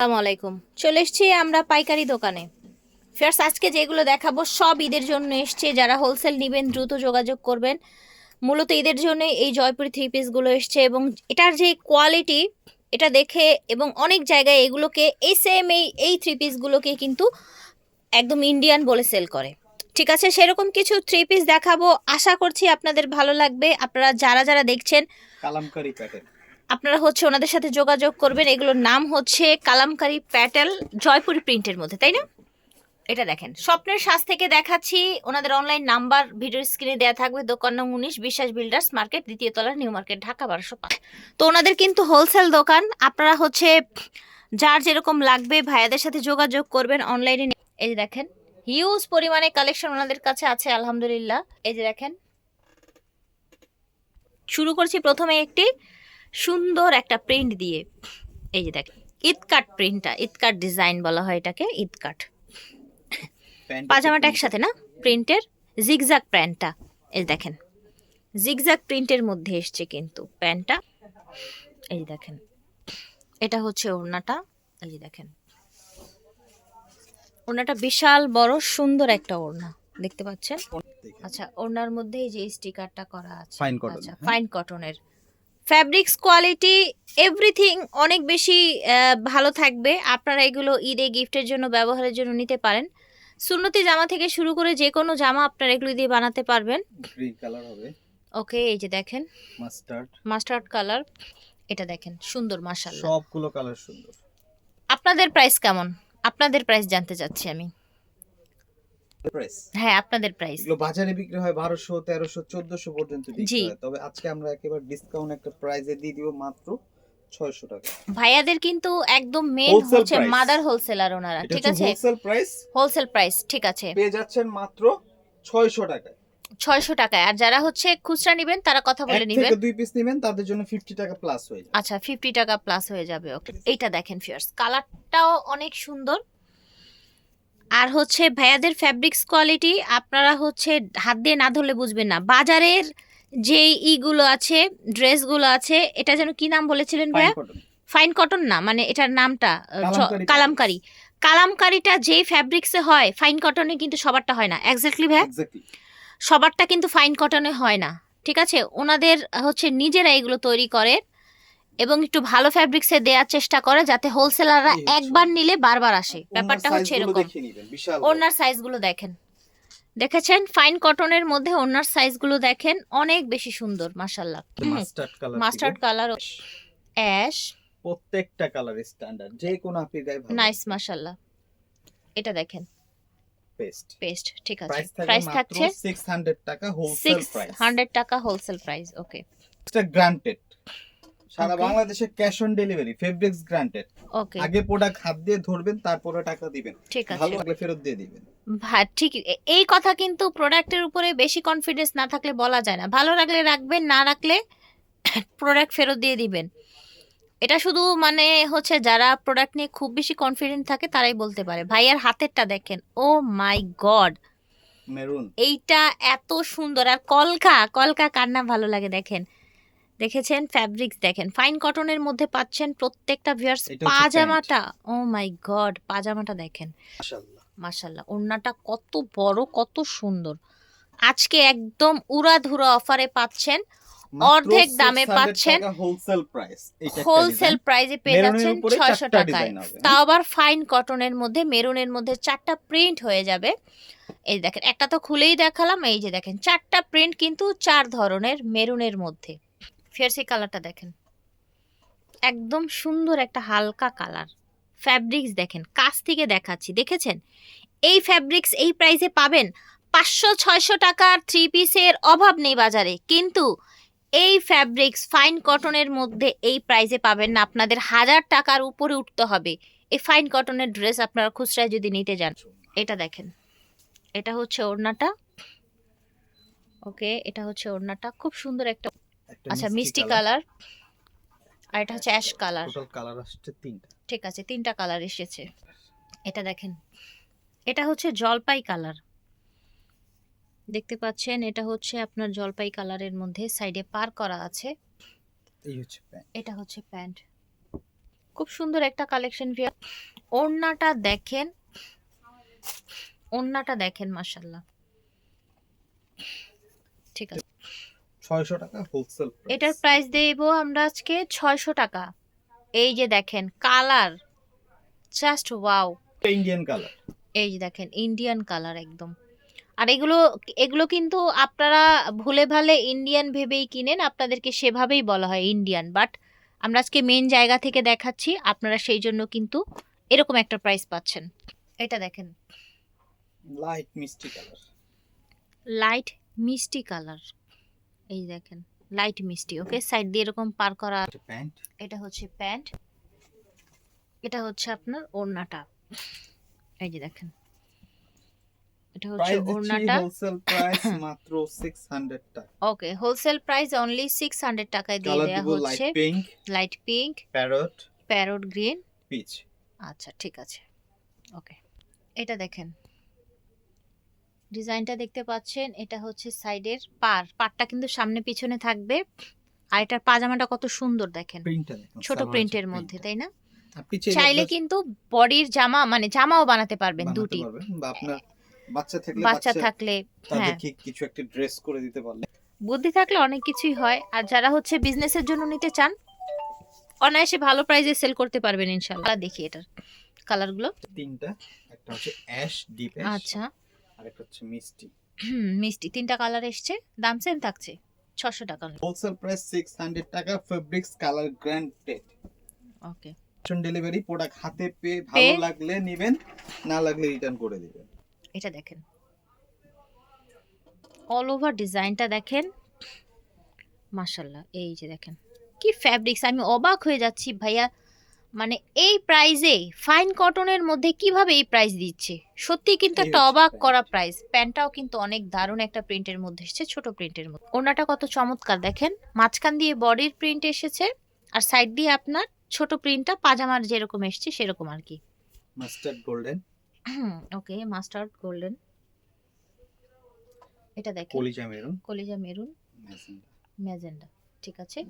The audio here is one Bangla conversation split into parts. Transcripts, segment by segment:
আসসালামু আলাইকুম। চলে এসছি আমরা পাইকারি দোকানে। ফেয়ার্স, আজকে যেগুলো দেখাবো সব ঈদের জন্য এসছে। যারা হোলসেল নেবেন, দ্রুত যোগাযোগ করবেন। মূলত ঈদের জন্য এই জয়পুরি থ্রি পিসগুলো এসছে এবং এটার যে কোয়ালিটি এটা দেখে এবং অনেক জায়গায় এগুলোকে এই সেম এই এই থ্রি পিসগুলোকে কিন্তু একদম ইন্ডিয়ান বলে সেল করে। ঠিক আছে, সেরকম কিছু থ্রি পিস দেখাবো। আশা করছি আপনাদের ভালো লাগবে। আপনারা যারা যারা দেখছেন, কালামকারি প্যাটার্ন আপনারা হচ্ছে ওনাদের সাথে যোগাযোগ করবেন। এগুলোর নাম হচ্ছে কালামকারি প্যাটেল জয়পুরি প্রিন্টের মধ্যে, তাই না? এটা দেখেন, স্বপ্নের সাজ থেকে দেখাচ্ছি। ওনাদের অনলাইন নাম্বার ভিডিও স্ক্রিনে দেওয়া থাকবে, দোকান নং উনিশ, বিশ্বাস বিল্ডার্স মার্কেট দ্বিতীয় তলা নিউ মার্কেট ঢাকা বারোশো পাঁচ। তো ওনাদের কিন্তু হোলসেল দোকান। আপনারা হচ্ছে যার যেরকম লাগবে ভাইয়াদের সাথে যোগাযোগ করবেন অনলাইনে এই যে দেখেন হিউজ পরিমাণে কালেকশন ওনাদের কাছে আছে, আলহামদুলিল্লাহ। এই যে দেখেন, শুরু করছি প্রথমে একটি সুন্দর একটা প্রিন্ট দিয়ে এই যে দেখেন ইটকাট প্রিন্টটা ইটকাট ডিজাইন বলা হয় এটাকে ইটকাট পাজামাটা একসাথে না? প্রিন্টের জিগজাগ প্যান্টটা এই দেখেন। জিগজাগ প্রিন্টের মধ্যে এসছে কিন্তু প্যান্টটা এই দেখেন এটা হচ্ছে ওড়নাটা এই যে দেখেন। ওড়নাটা বিশাল বড় সুন্দর একটা ওড়না দেখতে পাচ্ছেন? আচ্ছা ওড়নার মধ্যে এই যে স্টিকারটা করা আছে। আচ্ছা হ্যাঁ? ফাইন কটনের ফ্যাব্রিক্স কোয়ালিটি এভরিথিং অনেক বেশি ভালো থাকবে। আপনারা এগুলো ঈদে গিফটের জন্য ব্যবহারের জন্য নিতে পারেন। সুন্নতি জামা থেকে শুরু করে যে কোনো জামা আপনারা এগুলো দিয়ে বানাতে পারবেন। গ্রিন কালার হবে। ওকে এই যে দেখেন। মাস্টার্ড মাস্টার্ড কালার এটা দেখেন সুন্দর মাশাআল্লাহ। সবগুলো কালার সুন্দর। আপনাদের প্রাইস কেমন? আপনাদের প্রাইস জানতে চাচ্ছি আমি। প্রাইস হ্যাঁ আপনাদের প্রাইস এগুলো বাজারে বিক্রি হয় পর্যন্ত বিক্রি হয়। তবে আজকে আমরা একেবারে ডিসকাউন্ট একটা প্রাইজে দিয়ে দিব মাত্র ছয়শো টাকা। ভাইয়াদের কিন্তু একদম মেন হচ্ছে মাদার হোলসেলার ওনারা ঠিক আছে? হোলসেল প্রাইস হোলসেল প্রাইস ঠিক আছে। পেয়ে যাচ্ছেন মাত্র ছয়শো টাকায়। ছয়শো টাকায়। আর যারা হচ্ছে খুচরা নেবেন তারা কথা বলে নেবেন। দুই পিস নেবেন তাদের জন্য ফিফটি টাকা প্লাস হয়ে যাবে। আচ্ছা ফিফটি টাকা প্লাস হয়ে যাবে ওকে এইটা দেখেন ফিয়ার্স কালারটাও অনেক সুন্দর। আর হচ্ছে ভাইয়াদের ফ্যাব্রিক্স কোয়ালিটি আপনারা হচ্ছে হাত দিয়ে না ধরলে বুঝবেন না। বাজারের যে ইগুলো আছে ড্রেসগুলো আছে এটা যেন কি নাম বলেছিলেন ভাইয়া? ফাইন কটন না মানে এটার নামটা কালামকারি কালামকারিটা যেই ফ্যাব্রিক্সে হয় ফাইন কটনে কিন্তু সবারটা হয় না। এক্স্যাক্টলি ভাইয়া? সবারটা কিন্তু ফাইন কটনে হয় না ঠিক আছে? ওনাদের হচ্ছে নিজেরা এগুলো তৈরি করে এবং একটু ভালো ফ্যাব্রিক্সে দেওয়ার চেষ্টা করে যাতে হোলসেলাররা একবার নিলে বারবার আসে। ব্যাপারটা হচ্ছে এরকম। ওনার সাইজগুলো দেখেন। দেখেছেন? ফাইন কটনের মধ্যে ওনার সাইজগুলো দেখেন অনেক বেশি সুন্দর মাশাল্লাহ mustard colour mustard colour ash. প্রত্যেকটা কালার স্ট্যান্ডার্ড যে কোনো আপনি গায়ে ভালো। নাইস মাশাল্লাহ এটা দেখেন। পেস্ট পেস্ট ঠিক আছে। প্রাইস থাকছে 600 টাকা হোলসেল প্রাইস হান্ড্রেড টাকা হোলসেল প্রাইস ওকে এটা গ্রান্টেড সারা বাংলাদেশে cash on delivery fabrics granted okay আগে প্রোডাক্ট হাত দিয়ে ধরবেন তারপরে টাকা দিবেন। ঠিক আছে। ভালো লাগলে ফেরত দিয়ে দিবেন। ভা- ঠিক এই কথা কিন্তু প্রোডাক্টের উপরে বেশি কনফিডেন্স না থাকলে বলা যায় না। ভালো রাখলে রাখবেন না রাখলে প্রোডাক্ট ফেরত দিয়ে দিবেন। এটা শুধু মানে হচ্ছে যারা প্রোডাক্ট নিয়ে খুব বেশি কনফিডেন্ট থাকে তারাই বলতে পারে। ভাইয়ার হাতেরটা দেখেন ও মাই গড মেরুন এইটা এত সুন্দর। আর কলকা কলকা কার না ভালো লাগে দেখেন? দেখেছেন? ফ্যাব্রিক্স দেখেন। ফাইন কটনের মধ্যে পাচ্ছেন প্রত্যেকটা ভিউয়ার্স পাজামাটা। ও মাই গড পাজামাটা দেখেন। মাশাআল্লাহ। মাশাল্লাহ ওড়নাটা কত বড় কত সুন্দর। আজকে একদম উড়াধুরা অফারে পাচ্ছেন। অর্ধেক দামে পাচ্ছেন। হোলসেল প্রাইস হোলসেল প্রাইসে পেয়ে যাচ্ছেন ছয়শো টাকায়। তাও আবার ফাইন কটনের মধ্যে মেরুনের মধ্যে চারটা প্রিন্ট হয়ে যাবে। এই দেখেন একটা তো খুলেই দেখালাম এই যে দেখেন চারটা প্রিন্ট কিন্তু চার ধরনের মেরুনের মধ্যে। ফিয়ার্সি কালারটা দেখেন। একদম সুন্দর একটা হালকা কালার ফ্যাব্রিক্স দেখেন, কাছ থেকে দেখাচ্ছি, দেখেছেন? এই ফ্যাব্রিক্স এই প্রাইসে পাবেন পাঁচশো, ছয়শো টাকার থ্রি পিসের অভাব নেই বাজারে। কিন্তু এই ফ্যাব্রিক্স ফাইন কটনের মধ্যে এই প্রাইসে পাবেন না, আপনাদের হাজার টাকার উপরে উঠতে হবে। এই ফাইন কটনের ড্রেস আপনারা খুচরায় যদি নিতে যান, এটা দেখেন। এটা হচ্ছে ওড়নাটা। ওকে এটা হচ্ছে ওড়নাটা। খুব সুন্দর একটা আচ্ছা মিষ্টি কালার আর এটা হচ্ছে অ্যাশ কালার টোটাল কালার আসছে তিনটা। ঠিক আছে তিনটা কালার এসেছে। এটা দেখেন এটা হচ্ছে জলপাই কালার দেখতে পাচ্ছেন এটা হচ্ছে আপনার জলপাই কালারের মধ্যে সাইডে পার করা আছে। এই হচ্ছে প্যান্ট। এটা হচ্ছে প্যান্ট। খুব সুন্দর একটা কালেকশন ভিয়ার ওড়নাটা দেখেন ওড়নাটা দেখেন মাশাল্লাহ ঠিক আছে। ছয়শো টাকা হোলসেল এটার প্রাইস দেব আমরা আজকে ছয়শো টাকা। এই যে দেখেন colour just wow Indian colour এই যে দেখেন ইন্ডিয়ান কালার একদম। আর এগুলো এগুলো কিন্তু আপনারা ভুলে ভালে ইন্ডিয়ান ভেবেই কিনেন আপনাদেরকে সেভাবেই বলা হয় ইন্ডিয়ান বাট আমরা আজকে মেন জায়গা থেকে দেখাচ্ছি আপনারা সেই জন্য কিন্তু এরকম একটা প্রাইস পাচ্ছেন। এটা দেখেন। লাইট মিষ্টি কালার লাইট মিষ্টি কালার এই দেখেন লাইট মিষ্টি ওকে সাইড দিয়ে এরকম পার করা প্যান্ট? এটা হচ্ছে প্যান্ট এটা হচ্ছে আপনার ওড়নাটা। এই যে দেখেন এটা হচ্ছে ওড়নাটা। হোলসেল প্রাইস মাত্র 600 টাকা। Okay wholesale price only six hundred টাকায় দিয়ে হচ্ছে। Light pink parrot parrot green peach আচ্ছা ঠিক আছে। ওকে এটা দেখেন ডিজাইনটা দেখতে পাচ্ছেন এটা হচ্ছে সাইডের পার পারটা কিন্তু সামনে পিছনে থাকবে। আর এটার পাজামাটা কত সুন্দর দেখেন। ছোট প্রিন্টের মধ্যে তাই না? চাইলে কিন্তু বডির জামা মানে জামাও বানাতে পারবেন দুটি। আপনার বাচ্চা থাকলে বাচ্চা থাকলে হ্যাঁ। কিছু একটা ড্রেস করে দিতে পারলে। বুদ্ধি থাকলে অনেক কিছুই হয়। আর যারা হচ্ছে বিজনেসের জন্য নিতে চান অনায়াসে ভালো প্রাইসে সেল করতে পারবেন ইনশাল্লাহ দেখি এটার কালারগুলো তিনটা একটা হচ্ছে অ্যাশ ডিপ আচ্ছা। আর একটা হচ্ছে মিষ্টি। হুম, মিষ্টি। তিনটা কালার এসছে দাম সেম থাকছে ছশো টাকা হোলসেল প্রাইস 600 টাকা fabrics colour granted okay delivery product হাতে পেয়ে ভালো লাগলে নেবেন না লাগলে রিটার্ন করে দিবেন। এটা দেখেন। অল ওভার ডিজাইনটা দেখেন। মাশাল্লাহ এই যে দেখেন। কি ফ্যাব্রিক্স আমি অবাক হয়ে যাচ্ছি ভাইয়া। মানে এই প্রাইজে ফাইন কটনের মধ্যে কীভাবে এই প্রাইস দিচ্ছে? সত্যি কিন্তু একটা অবাক করা প্রাইস প্যান্টটাও কিন্তু অনেক দারুণ একটা প্রিন্টের মধ্যে এসেছে ছোট প্রিন্টের মধ্যে। ওনাটা কত চমৎকার দেখেন। মাঝখান দিয়ে বডির প্রিন্ট এসেছে আর সাইড দিয়ে আপনার ছোট প্রিন্টটা পাজামার যেরকম এসছে সেরকম আর কি। Mustard golden okay mustard golden এটা দেখেন। কলিজা মেরুন। কলিজা মেরুন। ম্যাজেন্ডা ঠিক আছে।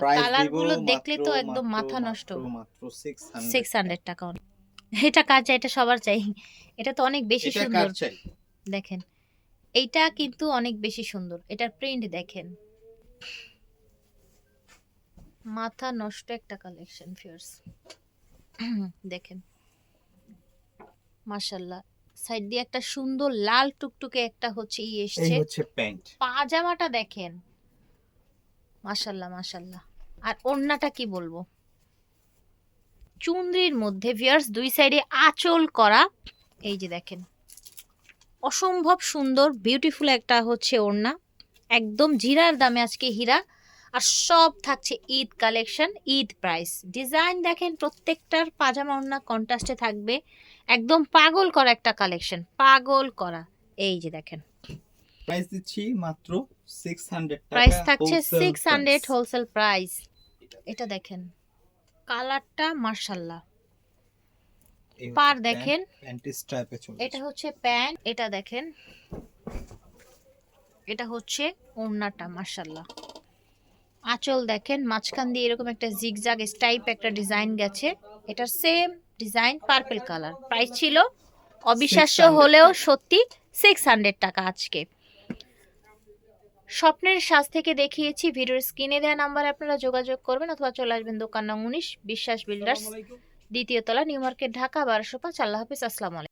প্রাইস কালারগুলো দেখলে তো একদম মাথা নষ্ট। মাত্র- মাত্র 600 সিক্স হান্ড্রেড টাকা। এটা কার চাই? এটা সবার চাই। এটা তো অনেক বেশি সুন্দর। দেখেন এইটা কিন্তু অনেক বেশি সুন্দর। এটার প্রিন্ট দেখেন। মাথা নষ্ট একটা কালেকশন ফিয়ার্স দেখেন। মাশাল্লাহ সাইড দিয়ে একটা সুন্দর লাল টুকটুকে একটা হচ্ছে ই এসছে। পাজামাটা দেখেন। মাশাল্লাহ মাশাল্লাহ। আর ওড়নাটা কি বলব? চুন্দ্রির মধ্যে ভিয়ার্স দুই সাইডে আঁচল করা, এই যে দেখেন। অসম্ভব সুন্দর বিউটিফুল একটা হচ্ছে ওড়না। একদম জিরার দামে আজকে হীরা। আর সব থাকছে Eid collection Eid price design দেখেন, প্রত্যেকটার পাজামা ওড়না কন্ট্রাস্টে থাকবে। একদম পাগল করা একটা কালেকশন পাগল করা। এই যে দেখেন। প্রাইস দিচ্ছি মাত্র 600 টাকা প্রাইস থাকছে wholesale six hundred price। Wholesale price এটা দেখেন। কালারটা মার্শাল্লাহ পার দেখেন। প্যান্ট স্ট্রাইপে চলে এটা হচ্ছে প্যান্ট এটা দেখেন। এটা হচ্ছে ওড়নাটা মার্শাল্লাহ আঁচল দেখেন মাঝখান দিয়ে এরকম একটা জিগ জিগজাগ টাইপ একটা ডিজাইন গেছে। এটার same design purple colour price ছিল অবিশ্বাস্য হলেও সত্যি সিক্স হান্ড্রেড টাকা আজকে। স্বপ্নের সাজ থেকে দেখিয়েছি ভিডিওর স্ক্রিনে দেওয়া নাম্বারে আপনারা যোগাযোগ করবেন অথবা চলে আসবেন দোকান নং উনিশ বিশ্বাস বিল্ডার্স দ্বিতীয় তলা নিউ মার্কেট ঢাকা বারোশো পাঁচ। আল্লাহ হাফিজ আসসালামু